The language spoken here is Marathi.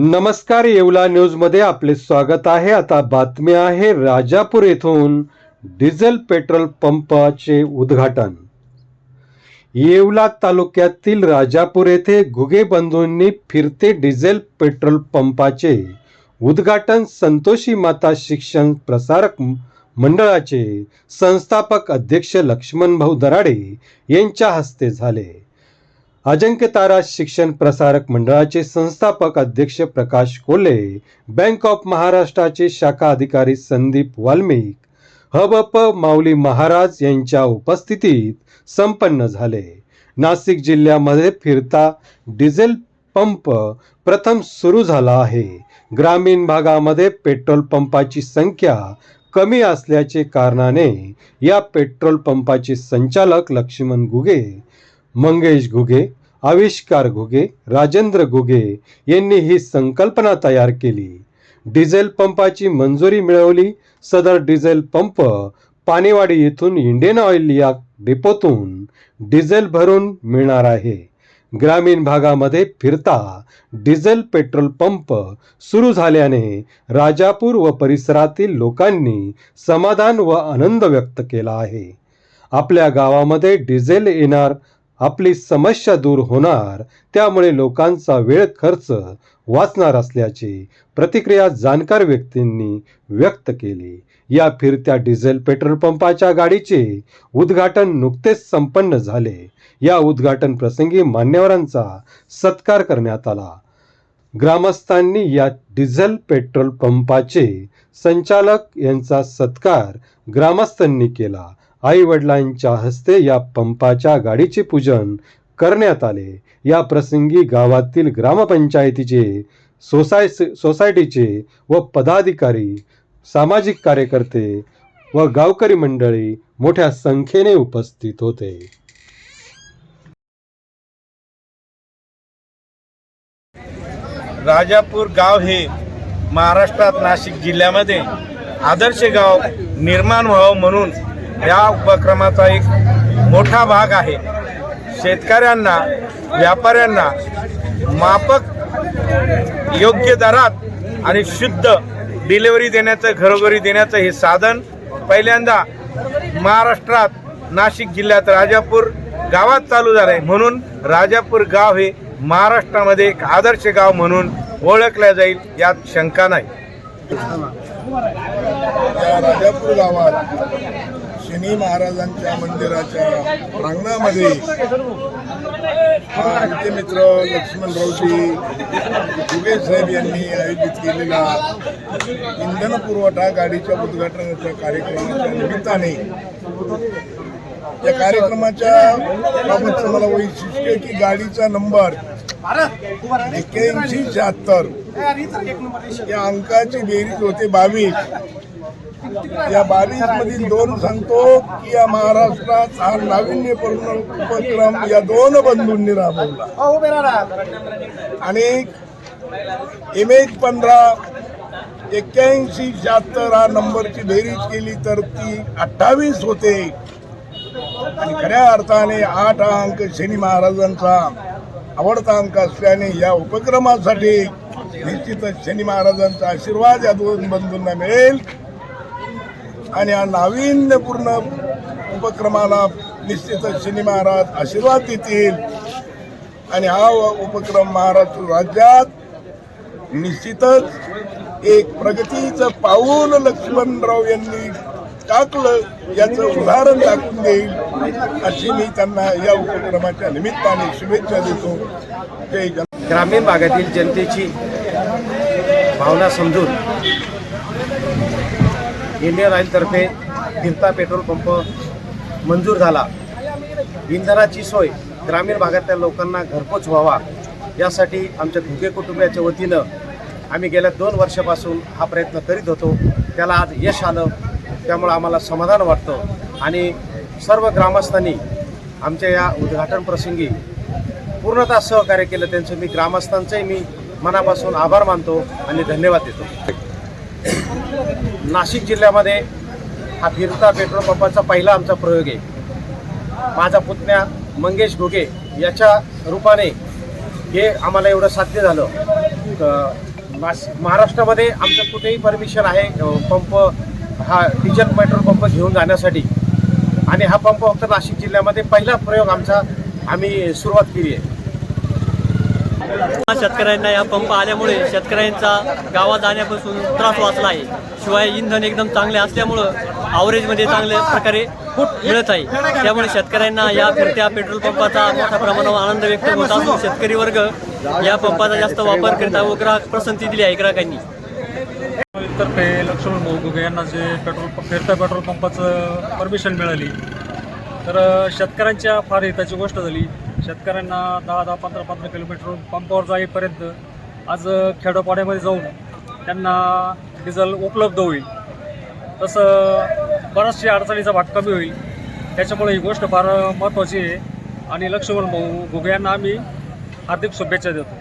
नमस्कार येवला न्यूजमध्ये आपले स्वागत आहे. आता बातमी आहे राजापूर येथून डिझेल पेट्रोल पंपाचे उद्घाटन. येवला तालुक्यातील राजापूर येथे घुगे बंधूंनी फिरते डिझेल पेट्रोल पंपाचे उद्घाटन संतोषी माता शिक्षण प्रसारक मंडळाचे संस्थापक अध्यक्ष लक्ष्मण भाऊ दराडे यांच्या हस्ते झाले. अजंक्य तारा शिक्षण प्रसारक मंडळाचे संस्थापक अध्यक्ष प्रकाश कोल्हे बँक ऑफ महाराष्ट्राचे शाखा अधिकारी संदीप वाल्मिक हबप माऊली महाराज यांच्या उपस्थितीत संपन्न झाले. नाशिक जिल्ह्यामध्ये फिरता डिझेल पंप प्रथम सुरू झाला आहे. ग्रामीण भागामध्ये पेट्रोल पंपाची संख्या कमी असल्याचे कारणाने या पेट्रोल पंपाचे संचालक लक्ष्मण गुगे मंगेश घुगे आविष्कार घुगे राजेंद्र घुगे यांनी ही संकल्पना तयार केली. डिझेल पंपाची मंजुरी मिळवली. सदर डिझेल पंप पाणीवाडी येथून इंडियन ऑइल या डेपोतून डिझेल भरून मिळणार आहे. ग्रामीण भागामध्ये फिरता डिझेल पेट्रोल पंप सुरू झाल्याने राजापूर व परिसरातील लोकांनी समाधान व आनंद व्यक्त केला आहे. आपल्या गावामध्ये डिझेल येणार आपली समस्या दूर होणार त्यामुळे लोकांचा वेळ खर्च वाचणार असल्याची प्रतिक्रिया जाणकार व्यक्तींनी व्यक्त केली. या फिरत्या डिझेल पेट्रोल पंपाच्या गाडीचे उद्घाटन नुकतेच संपन्न झाले. या उद्घाटन प्रसंगी मान्यवरांचा सत्कार करण्यात आला. ग्रामस्थांनी या डिझेल पेट्रोल पंपाचे संचालक यांचा सत्कार ग्रामस्थांनी केला. आई वडिलांच्या हस्ते या पंपाच्या गाडीचे पूजन करण्यात आले. या प्रसंगी गावातील ग्रामपंचायतीचे सोसाय सोसायटीचे व पदाधिकारी सामाजिक कार्यकर्ते व गावकरी मंडळी मोठ्या संख्येने उपस्थित होते. राजापूर गाव हे महाराष्ट्रात नाशिक जिल्ह्यामध्ये आदर्श गाव निर्माण व्हावं म्हणून या उपक्रमाचा एक मोठा भाग आहे. शेतकऱ्यांना व्यापाऱ्यांना माफक योग्य दरात आणि शुद्ध डिलिव्हरी देण्याचं घरोघरी देण्याचं हे साधन पहिल्यांदा महाराष्ट्रात नाशिक जिल्ह्यात राजापूर गावात चालू झालं आहे म्हणून राजापूर गाव हे महाराष्ट्रामध्ये एक आदर्श गाव म्हणून ओळखल्या जाईल यात शंका नाही. या राजापूर गावात शनी महाराजांच्या मंदिराच्या प्रांगणामध्ये आमचे मित्र लक्ष्मणरावजी योगेश साहेब यांनी आयोजित केलेला इंधन पुरवठा गाडीच्या उद्घाटनाच्या कार्यक्रमाच्या निमित्ताने या कार्यक्रमाच्या बाबतचं मला वैशिष्ट्य की गाडीचा नंबर एक्क्याऐंशी शहात्तर या अंकाची बेरीज होते बावीस. या बावीस मधील दोन सांगतो की या महाराष्ट्रात हा नाविन्यपूर्ण उपक्रम या दोन बंधूंनी राबवला. आणि एम एच पंधरा एक्क्याऐंशी शहात्तर हा नंबरची बेरीज केली तर ती अठ्ठावीस होते. आणि खऱ्या अर्थाने आठ अंक शनी महाराजांचा आवडता अंक असल्याने या उपक्रमासाठी निश्चितच शनी महाराजांचा आशीर्वाद या दोन बंधूंना मिळेल. आणि या नाविन्यपूर्ण उपक्रमाला निश्चितच शनी महाराज आशीर्वाद देतील. आणि हा उपक्रम महाराष्ट्र राज्यात निश्चितच एक प्रगतीचं पाऊल लक्ष्मणराव यांनी टाकलं याचं उदाहरण दाखवून देईल. अशी मी त्यांना या उपक्रमाच्या निमित्ताने शुभेच्छा देतो. ते ग्रामीण भागातील जनतेची भावना समजून इंडियन ऑइलतर्फे फिरता पेट्रोल पंप मंजूर झाला. इंधनाची सोय ग्रामीण भागातल्या लोकांना घरपोच व्हावा यासाठी आमच्या घुगे कुटुंबियाच्या वतीनं आम्ही गेल्या दोन वर्षापासून हा प्रयत्न करीत होतो. त्याला आज यश आलं. त्यामुळं आम्हाला समाधान वाटतं. आणि सर्व ग्रामस्थांनी आमच्या या उद्घाटन प्रसंगी पूर्णतः सहकार्य केलं. त्यांचं मी ग्रामस्थांचंही मी मनापासून आभार मानतो आणि धन्यवाद देतो. नाशिक जिल्ह्यामध्ये हा फिरता पेट्रोल पंपाचा पहिला आमचा प्रयोग आहे. माझा पुतण्या मंगेश घोगे याच्या रूपाने हे आम्हाला एवढं साध्य झालं. नाश महाराष्ट्रामध्ये आमचं कुठेही परमिशन आहे पंप हा डिझेल पेट्रोल पंप घेऊन जाण्यासाठी. आणि हा पंप फक्त नाशिक जिल्ह्यामध्ये पहिला प्रयोग आमचा आम्ही सुरुवात केली आहे. शेतकऱ्यांना या पंप आल्यामुळे शेतकऱ्यांचा गावात जाण्यापासून त्रास वाचला आहे. शिवाय इंधन एकदम चांगले असल्यामुळं आवरेजमध्ये चांगल्या प्रकारे मिळत आहे. त्यामुळे शेतकऱ्यांना या फिरत्या पेट्रोल पंपाचा मोठ्या प्रमाणावर आनंद व्यक्त होत असून शेतकरी वर्ग या पंपाचा जास्त वापर करीत आहे व ग्राहक पसंती दिली आहे ग्राहकांनी. तर्फे लक्ष्मण भाऊ घुगे यांना जे पेट्रोल प- फिरत्या पेट्रोल पंपाचं परमिशन मिळाली. तर शेतकऱ्यांच्या फार हिताची गोष्ट झाली. शेतकऱ्यांना दहा दहा पंधरा पंधरा किलोमीटर पंपावर जाईपर्यंत आज खेडोपाड्यामध्ये जाऊन त्यांना डिझेल उपलब्ध होईल. तसं बऱ्याचशा अडचणीचा भाग कमी होईल. त्याच्यामुळे ही गोष्ट फार महत्त्वाची आहे. आणि लक्ष्मण भाऊ घुगे यांना आम्ही हार्दिक शुभेच्छा देतो.